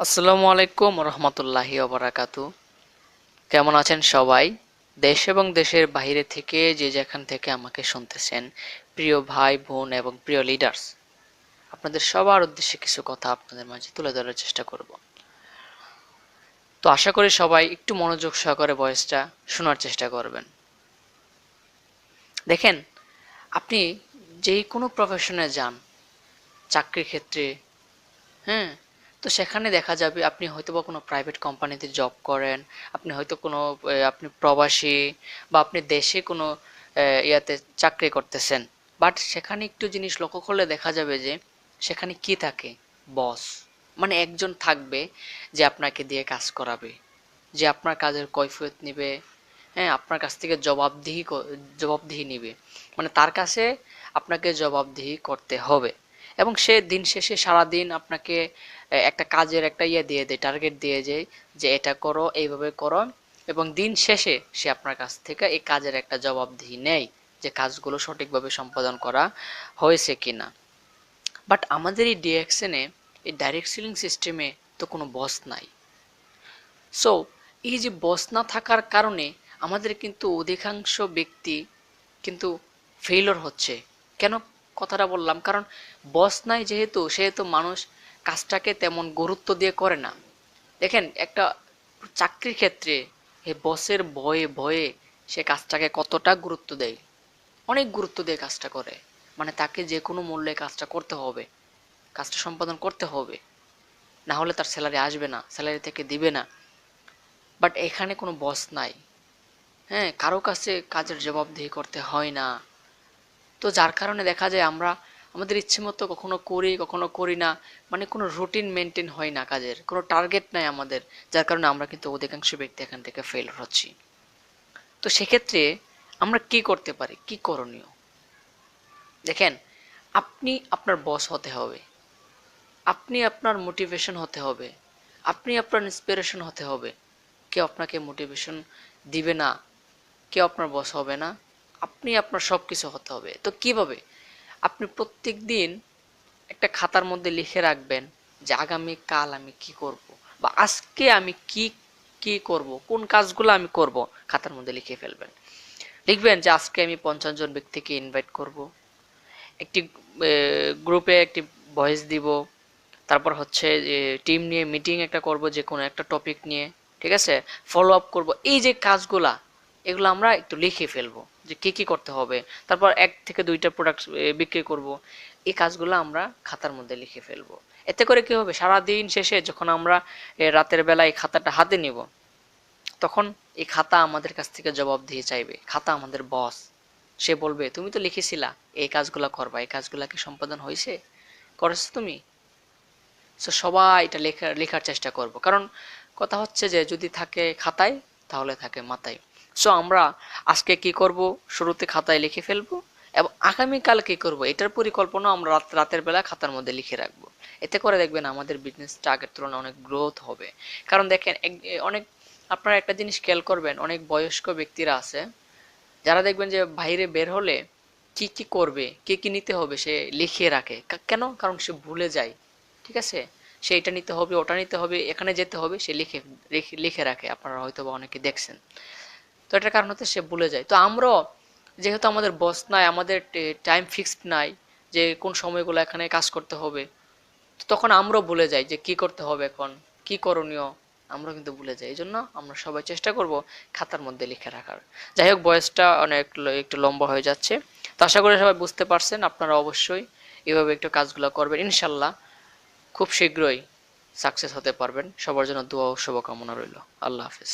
আসসালামু আলাইকুম রহমতুল্লাহি ওবরাকাতু কেমন আছেন সবাই? দেশ এবং দেশের বাইরে থেকে যে যেখান থেকে আমাকে শুনতেছেন, প্রিয় ভাই, বোন এবং প্রিয় লিডার্স আপনাদের সবার উদ্দেশ্যে কিছু কথা আপনাদের মাঝে তুলে ধরার চেষ্টা করব। তো আশা করি সবাই একটু মনোযোগ সহকারে ভয়েসটা শোনার চেষ্টা করবেন। দেখেন, আপনি যেই কোনো প্রফেশনে যান, চাকরির ক্ষেত্রে হ্যাঁ তো সেখানে দেখা যাবে আপনি হয়তো বা কোনো প্রাইভেট কোম্পানিতে জব করেন, আপনি হয়তো কোনো আপনি প্রবাসী বা আপনি দেশে কোনো ইয়াতে চাকরি করতেছেন। বাট সেখানে একটু জিনিস লক্ষ্য করলে দেখা যাবে যে, সেখানে কি থাকে? বস মানে একজন থাকবে যে আপনাকে দিয়ে কাজ করাবে, যে আপনার কাজের কৈফিয়ত নেবে হ্যাঁ আপনার কাছ থেকে জবাবদিহি জবাবদিহি নেবে। মানে তার কাছে আপনাকে জবাবদিহি করতে হবে। এবং সে দিন শেষে সারা দিন আপনাকে একটা কাজের একটা ইয়ে দিয়ে দেয় টার্গেট দিয়ে যায় যে এটা করো, এইভাবে করো। এবং দিন শেষে সে আপনার কাছ থেকে এই কাজের একটা জবাবদিহি নেয় যে কাজগুলো সঠিকভাবে সম্পাদন করা হয়েছে কিনা। বাট আমাদের এই ডিএক্সএনে এই ডাইরেক্ট সিলিং সিস্টেমে তো কোনো বস নাই। সো এই যে বস না থাকার কারণে আমাদের কিন্তু অধিকাংশ ব্যক্তি কিন্তু ফেইলর হচ্ছে। কেন? কথাটা বললাম, কারণ বস নাই যেহেতু, সেহেতু মানুষ কাজটাকে তেমন গুরুত্ব দিয়ে করে না। দেখেন, একটা চাকরির ক্ষেত্রে এই বসের ভয়ে ভয়ে সে কাজটাকে কতটা গুরুত্ব দেয়। অনেক গুরুত্ব দিয়ে কাজটা করে। মানে তাকে যে কোনো মূল্যে কাজটা করতে হবে, কাজটা সম্পাদন করতে হবে। না হলে তার স্যালারি আসবে না স্যালারি থেকে দিবে না। বাট এখানে কোনো বস নাই। হ্যাঁ কারও কাছে কাজের জবাবদিহি করতে হয় না। তো যার কারণে দেখা যায় আমরা, আমাদের ইচ্ছে মতো কখনো করি কখনো করি না। মানে কোনো রুটিন মেনটেন হয় না কাজের। কোনো টার্গেট নাই আমাদের, যার কারণে আমরা কিন্তু অধিকাংশ ব্যক্তি এখান থেকে ফেল হচ্ছি। তো সেক্ষেত্রে আমরা কি করতে পারি? কি করণীয়? দেখেন, আপনি আপনার বস হতে হবে। আপনি আপনার মোটিভেশন হতে হবে। আপনি আপনার ইন্সপিরেশন হতে হবে। কেউ আপনাকে মোটিভেশন দিবে না। কেউ আপনার বস হবে না। আপনি আপনার সব কিছু হতে হবে। তো কীভাবে? আপনি প্রত্যেক দিন একটা খাতার মধ্যে লিখে রাখবেন যে আগামী কাল আমি কি করব বা আজকে আমি কি কি করব, কোন কাজগুলো আমি করব খাতার মধ্যে লিখে ফেলবেন। লিখবেন যে আজকে আমি পঞ্চাশ জন ব্যক্তিকে ইনভাইট করব। একটি গ্রুপে একটি ভয়েস দিব। তারপর হচ্ছে টিম নিয়ে মিটিং একটা করব যে কোনো একটা টপিক নিয়ে, ঠিক আছে? ফলো আপ করব। এই যে কাজগুলা, এগুলো আমরা একটু লিখে ফেলব। যে কি কি করতে হবে, তারপর এক থেকে দুইটা প্রোডাক্ট বিক্রি করব, এই কাজগুলো আমরা খাতার মধ্যে লিখে ফেলব। এতে করে কি হবে সারা দিন শেষে যখন আমরা রাতের বেলা এই খাতাটা হাতে নিব, তখন এই খাতা আমাদের কাছ থেকে জবাব দিয়ে চাইবে। খাতা আমাদের বস সে বলবে, তুমি তো লিখেছিলা, এই কাজগুলো করবা, এই কাজগুলা কি সম্পাদন হয়েছে? করেছ তুমি? সো সবাই এটা লেখা, লেখার চেষ্টা করব। কারণ কথা হচ্ছে যে, যদি থাকে খাতায়, তাহলে থাকে মাথায়। সো আমরা আজকে কি করব? শুরুতে খাতায় লিখে ফেলব এবং আগামীকাল কি করব? এটার পরিকল্পনা আমরা রাত, রাতের বেলা খাতার মধ্যে লিখে রাখব। এতে করে দেখবেন আমাদের বিজনেসটা আগের তুলনায় অনেক গ্রোথ হবে। কারণ দেখেন অনেক, আপনারা একটা জিনিস খেয়াল করবেন, অনেক বয়স্ক ব্যক্তিরা আছে, যারা দেখবেন যে বাইরে বের হলে কি কি করবে, কি কি নিতে হবে সে লিখিয়ে রাখে। কেন? কারণ সে ভুলে যায়। ঠিক আছে? সে এটা নিতে হবে, ওটা নিতে হবে, এখানে যেতে হবে, সে লিখে লিখে রাখে। আপনারা হয়তো বা অনেকে দেখছেন। তো এটার কারণ হচ্ছে সে ভুলে যায়। তো আমরাও, যেহেতু আমাদের বস নাই, আমাদের টাইম ফিক্সড নাই যে কোন সময়গুলো এখানে কাজ করতে হবে, তো তখন আমরাও ভুলে যাই যে কি করতে হবে এখন, কি করণীয় আমরা কিন্তু ভুলে যাই। এই জন্য আমরা সবাই চেষ্টা করব খাতার মধ্যে লিখে রাখার। যাই হোক, বয়সটা অনেক একটু লম্বা হয়ে যাচ্ছে। তো আশা করি সবাই বুঝতে পারছেন, আপনারা অবশ্যই এভাবে একটু কাজগুলো করবেন। ইনশাল্লাহ খুব শীঘ্রই সাকসেস হতে পারবেন। সবার জন্য দোয়া ও শুভকামনা রইল। আল্লাহ হাফিজ।